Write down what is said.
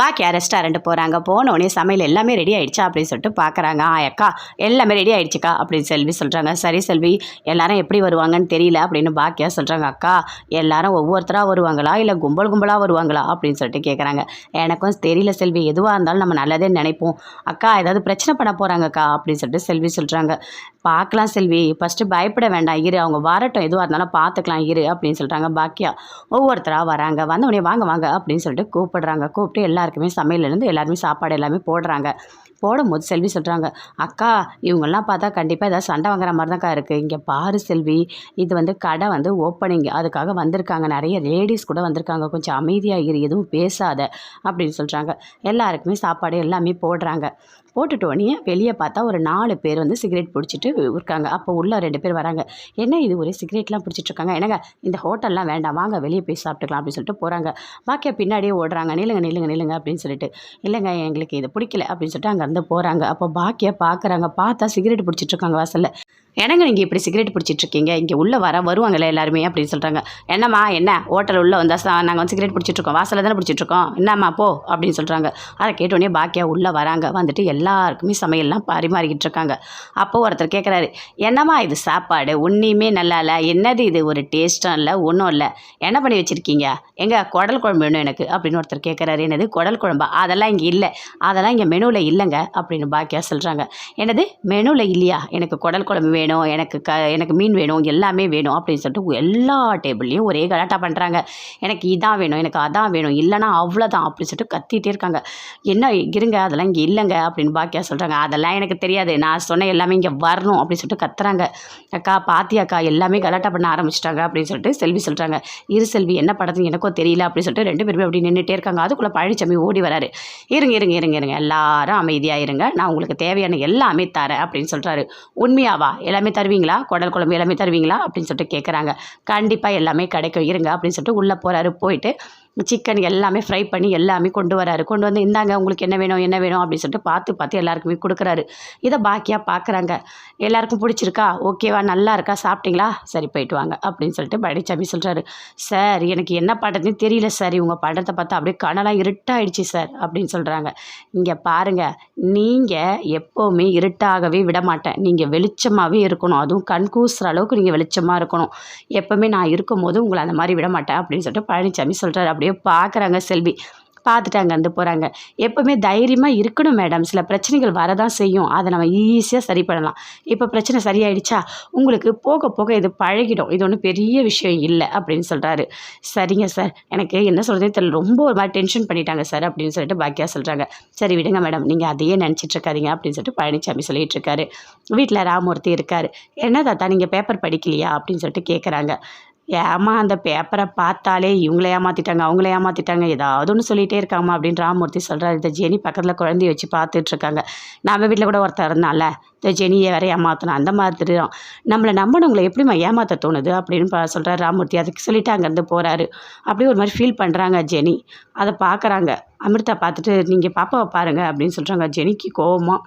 பாக்கியா restaurant போகிறாங்க போனோடனே சமையல் எல்லாமே ரெடி ஆகிடுச்சா அப்படின்னு சொல்லிட்டு பார்க்குறாங்க ஆ அக்கா எல்லாமே ரெடி ஆகிடுச்சிக்கா அப்படின்னு செல்வி சொல்கிறாங்க சரி செல்வி எல்லாரும் எப்படி வருவாங்கன்னு தெரியல அப்படின்னு பாக்கியா சொல்கிறாங்க அக்கா எல்லாரும் ஒவ்வொருத்தராக வருவாங்களா இல்லை கும்பல் கும்பலாக வருவாங்களா அப்படின்னு சொல்லிட்டு கேட்குறாங்க எனக்கும் தெரியல செல்வி எதுவாக இருந்தாலும் நம்ம நல்லதே நினைப்போம். அக்கா ஏதாவது பிரச்சனை பண்ண போகிறாங்கக்கா அப்படின்னு சொல்லிட்டு செல்வி சொல்கிறாங்க பார்க்கலாம் செல்வி ஃபஸ்ட்டு பயப்பட வேண்டாம். இரு அவங்க வரட்டும். எதுவாக இருந்தாலும் பார்த்துக்கலாம் இரு அப்படின்னு சொல்கிறாங்க பாக்கியா. ஒவ்வொருத்தராக வராங்க. வந்தவொடனே வாங்க வாங்க அப்படின்னு சொல்லிட்டு கூப்பிடுறாங்க. கூப்பிட்டு எல்லாருக்குமே சமையல்லேருந்து எல்லாருமே சாப்பாடு எல்லாமே போடுறாங்க. போடும்போது செல்வி சொல்கிறாங்க அக்கா இவங்கெல்லாம் பார்த்தா கண்டிப்பாக ஏதாவது சண்டை வாங்குற மாதிரி தான்க்கா இருக்குது இங்கே பாரு செல்வி இது வந்து கடை வந்து ஓப்பனிங் அதுக்காக வந்திருக்காங்க. நிறைய லேடிஸ் கூட வந்திருக்காங்க. கொஞ்சம் அமைதியாக இரு எதுவும் பேசாத அப்படின்னு சொல்கிறாங்க எல்லாருக்குமே சாப்பாடு எல்லாமே போடுறாங்க. போட்டுட்டோடனே வெளியே பார்த்தா ஒரு நாலு பேர் வந்து சிகரெட் பிடிச்சிட்டு இருக்காங்க. அப்போ உள்ள ரெண்டு பேர் வராங்க. என்ன இது? ஒரே சிகரெட்லாம் பிடிச்சிட்ருக்காங்க என்னங்க இந்த ஹோட்டல்லாம் வேண்டாம். வாங்க வெளியே போய் சாப்பிட்டுக்கலாம் அப்படின்னு சொல்லிட்டு போகிறாங்க பாக்கியா பின்னாடியே ஓடுறாங்க. நில்லுங்க நில்லுங்க நில்லுங்க அப்படின்னு சொல்லிட்டு. இல்லைங்க எங்களுக்கு இது பிடிக்கல அப்படின்னு சொல்லிட்டு அங்கேருந்து போகிறாங்க அப்போ பாக்கியா பார்க்குறாங்க பார்த்தா சிகரெட் பிடிச்சிட்டு இருக்காங்க வாசலில். என்னங்க நீங்கள் இப்படி சிகரெட் பிடிச்சிட்ருக்கீங்க? இங்கே உள்ளே வர வருவாங்களே எல்லாருமே அப்படின்னு சொல்கிறாங்க என்னம்மா என்ன? ஹோட்டல் உள்ளே வந்தால் நாங்கள் வந்து சிகரெட் பிடிச்சிட்ருக்கோம். வாசலில் தானே பிடிச்சிட்ருக்கோம்? என்னம்மா போ அப்படின்னு சொல்கிறாங்க அதை கேட்டோடனே பாக்கியா உள்ளே வராங்க. வந்துட்டு எல்லாருக்குமே சமையல்லாம் பரிமாறிக்கிட்டு இருக்காங்க அப்போ ஒருத்தர் கேட்குறாரு என்னம்மா இது சாப்பாடு? ஒன்றையுமே நல்லா இல்லை. என்னது இது? ஒரு டேஸ்ட்டும் இல்லை ஒன்றும் இல்லை. என்ன பண்ணி வச்சுருக்கீங்க? எங்கே குடல் குழம்பு வேணும் எனக்கு. அப்படின்னு ஒருத்தர் கேட்குறாரு என்னது? குடல் குழம்பா? அதெல்லாம் இங்கே இல்லை. அதெல்லாம் இங்கே மெனுவில் இல்லைங்க. அப்படின்னு பாக்கியா சொல்கிறாங்க என்னது? மெனுவில் இல்லையா? எனக்கு குடல் குழம்பு வேணும். எனக்கு க எனக்கு மீன் வேணும் எல்லாமே வேணும் அப்படின்னு சொல்லிட்டு எல்லா டேபிள்லேயும் ஒரே கலாட்டா பண்ணுறாங்க எனக்கு இதான் வேணும் எனக்கு அதான் வேணும் இல்லைனா அவ்வளோதான் அப்படின்னு சொல்லிட்டு கத்திகிட்டே இருக்காங்க. என்ன இருங்க அதெல்லாம் இங்கே இல்லைங்க அப்படின்னு பாக்கியா சொல்கிறாங்க அதெல்லாம் எனக்கு தெரியாது நான் சொன்ன எல்லாமே இங்கே வரணும் அப்படின்னு சொல்லிட்டு கத்துறாங்க. அக்கா பாத்தியாக்கா எல்லாமே கலாட்டா பண்ண ஆரம்பிச்சிட்டாங்க அப்படின்னு சொல்லிட்டு செல்வி சொல்கிறாங்க இரு செல்வி என்ன படத்துக்கு எனக்கும் தெரியல அப்படின்னு சொல்லிட்டு ரெண்டு பேருமே அப்படி நின்றுட்டே இருக்காங்க. அதுக்குள்ளே பழனிசாமி ஓடி வராரு. இருங்க இருங்க இருங்க இருங்க எல்லாரும் அமைதியாக இருங்க. நான் உங்களுக்கு தேவையான எல்லாமே தரேன் அப்படின்னு சொல்கிறாரு உண்மையாவா? எல்லாமே தருவீங்களா? குடல் குழம்பு எல்லாமே தருவீங்களா? அப்படின்னு சொல்லிட்டு கேட்குறாங்க கண்டிப்பாக எல்லாமே கிடைக்கும் இருங்க அப்படின்னு சொல்லிட்டு உள்ளே போகிறாரு போயிட்டு சிக்கன் எல்லாமே ஃப்ரை பண்ணி எல்லாமே கொண்டு வராரு. கொண்டு வந்து இந்தாங்க உங்களுக்கு என்ன வேணும் என்ன வேணும்? அப்படின்னு சொல்லிட்டு பார்த்து பார்த்து எல்லாருக்குமே கொடுக்குறாரு. இதை பாக்கியாக பார்க்குறாங்க. எல்லாருக்கும் பிடிச்சிருக்கா? ஓகேவா? நல்லா இருக்கா? சாப்பிட்டீங்களா? சரி போயிட்டு வாங்க அப்படின்னு சொல்லிட்டு பழனிசாமி சொல்கிறாரு சார் எனக்கு என்ன பண்ணுறதுன்னு தெரியல சார். இவங்க படத்தை பார்த்தா அப்படியே கனலாக இருட்டாயிடுச்சு சார் அப்படின்னு சொல்கிறாங்க இங்கே பாருங்கள் நீங்கள் எப்போவுமே இருட்டாகவே விட மாட்டேன். நீங்கள் வெளிச்சமாகவே இருக்கணும். அதுவும் கண் கூசுகிற அளவுக்கு நீங்கள் வெளிச்சமாக இருக்கணும். எப்போவுமே நான் இருக்கும்போது உங்களை அந்த மாதிரி விட மாட்டேன் அப்படின்னு சொல்லிட்டு பழனிசாமி சொல்கிறாரு அப்படியே பார்க்குறாங்க செல்வி. பார்த்துட்டு அங்கேருந்து போகிறாங்க எப்போவுமே தைரியமாக இருக்கணும் மேடம் சில பிரச்சனைகள் வரதான் செய்யும். அதை நம்ம ஈஸியாக சரி பண்ணலாம். இப்போ பிரச்சனை சரியாயிடுச்சா? உங்களுக்கு போக போக இது பழகிடும். இது ஒன்றும் பெரிய விஷயம் இல்லை அப்படின்னு சொல்கிறாரு சரிங்க சார் எனக்கு என்ன சொல்கிறதே தெரியல. ரொம்ப ஒரு மாதிரி டென்ஷன் பண்ணிட்டாங்க சார் அப்படின்னு சொல்லிட்டு பாக்கியா சொல்கிறாங்க சரி விடுங்க மேடம் நீங்கள் அதையே நினச்சிட்டு இருக்காதீங்க அப்படின்னு சொல்லிட்டு பழனிசாமி சொல்லிட்டு இருக்காரு. வீட்டில் ராமூர்த்தி இருக்கார். என்ன தாத்தா நீங்கள் பேப்பர் படிக்கலையா? அப்படின்னு சொல்லிட்டு கேட்குறாங்க ஏமா அந்த பேப்பரை பார்த்தாலே இவங்கள ஏமாற்றிட்டாங்க அவங்கள ஏமாற்றிட்டாங்க ஏதாவது ஒன்று சொல்லிகிட்டே இருக்காமா அப்படின்னு ராமூர்த்தி சொல்கிறார் இந்த ஜெனி பக்கத்தில் குழந்தைய வச்சு பார்த்துட்ருக்காங்க நம்ம வீட்டில் கூட ஒருத்தர் இருந்தால இந்த ஜெனியை வேற ஏமாற்றணும் அந்த மாதிரி தான் நம்மளை நம்பினவங்களை எப்படிம்மா ஏமாற்ற தோணுது அப்படின்னு பா சொல்கிறார் ராமூர்த்தி அதுக்கு சொல்லிட்டு அங்கேருந்து போகிறாரு அப்படியே ஒரு மாதிரி ஃபீல் பண்ணுறாங்க ஜெனி. அதை பார்க்குறாங்க. அமிர்தா பார்த்துட்டு நீங்கள் பாப்பாவை பாருங்கள் அப்படின்னு சொல்கிறாங்க ஜெனிக்கு கோவமாக